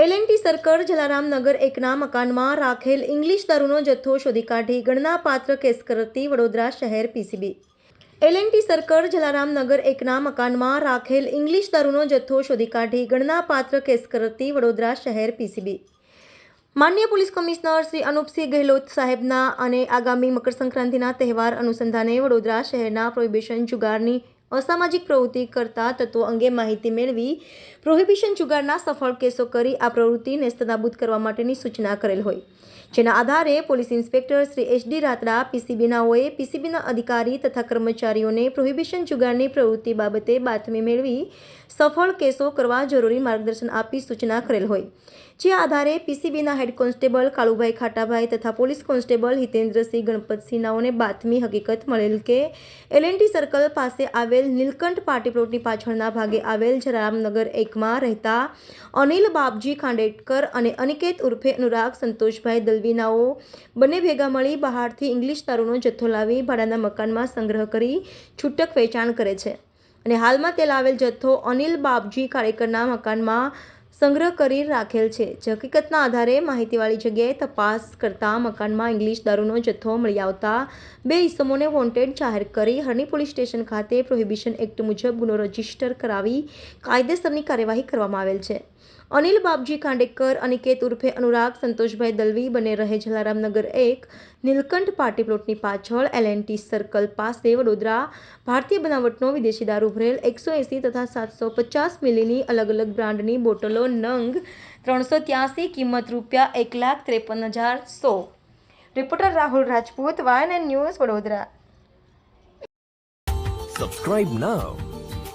L&T circle Jalaramnagar એકના મકાનમાં રાખેલ ઇંગ્લિશ દારૂનો જથ્થો શોધી કાઢી ગણનાપાત્ર કેસ કરતી વડોદરા શહેર પીસીબી. એલએનટી સર્કલ જલારામનગર એકના મકાનમાં રાખેલ ઇંગ્લિશ દારૂનો જથ્થો શોધી કાઢી ગણનાપાત્ર કેસ કરતી વડોદરા શહેર પીસીબી. માન્ય પોલીસ કમિશનર શ્રી અનુપસિંહ ગેહલોત સાહેબના અને આગામી મકર સંક્રાંતિના તહેવાર અનુસંધાને વડોદરા શહેરના પ્રોહિબિશન જુગારની અસામાજિક પ્રવૃત્તિ કરતા તત્વો અંગે માહિતી મેળવી પ્રોહિબિશન જુગારના સફળ કેસો કરી આ પ્રવૃત્તિને સ્તનાબૂદ કરવા માટેની સૂચના કરેલ હોય. જેના આધારે police inspector Shri H D Ratra પીસીબીનાઓએ પીસીબીના અધિકારી તથા કર્મચારીઓને પ્રોહિબિશન જુગારની પ્રવૃત્તિ બાબતે બાતમી મેળવી સફળ કેસો કરવા જરૂરી માર્ગદર્શન આપી સૂચના કરેલ હોય. જે આધારે પીસીબીના હેડ કોન્સ્ટેબલ કાળુભાઈ ખાટાભાઈ તથા પોલીસ કોન્સ્ટેબલ હિતેન્દ્રસિંહ ગણપતસિંહ નાઓને બાતમી હકીકત મળેલ કે એલએનટી સર્કલ પાસે આવેલ નીલકંઠ પાર્ટી પ્લોટની પાછળના ભાગે આવેલ જરામનગર એકમાં રહેતા અનિલ બાપજી ખાંડેકર અને અનિકેત ઉર્ફે અનુરાગ સંતોષભાઈ દલવીનાઓ બંને ભેગા મળી બહારથી ઇંગ્લિશ દારૂનો જથ્થો લાવી ભાડાના મકાનમાં સંગ્રહ કરી છૂટક વેચાણ કરે છે. અને હાલમાં તે લાવેલ જથ્થો અનિલ બાપજી ખાડેકરના મકાનમાં સંગ્રહ કરી રાખેલ છે. જે હકીકતના આધારે માહિતીવાળી જગ્યાએ તપાસ કરતા મકાનમાં ઇંગ્લિશ દારૂનો જથ્થો મળી આવતા બે ઇસમોને વોન્ટેડ જાહેર કરી હરણી પોલીસ સ્ટેશન ખાતે પ્રોહિબિશન એક્ટ મુજબ ગુનો રજિસ્ટર કરાવી કાયદેસરની કાર્યવાહી કરવામાં આવેલ છે. અનિલ બાપજી ખાંડેકર અનિકેત ઉર્ફે અનુરાગ સંતોષભાઈ દલવી બંને રહે જલારામનગર એક, નીલકંઠ પાર્ટી પ્લોટની પાછળ એલએનટી સર્કલ પાસે વડોદરા ભારતીય બનાવટનો વિદેશી દારૂ ભરેલ એકસો એંસી તથા સાતસો પચાસ મિલીની અલગ અલગ બ્રાન્ડની બોટલો નંગ ત્રણસો ત્યાસી કિંમત રૂપિયા એક લાખ ત્રેપન હજાર સો reporter Rahul Rajput વાયન news Vadodara Subscribe now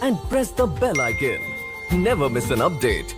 and press the bell icon. Never miss an update.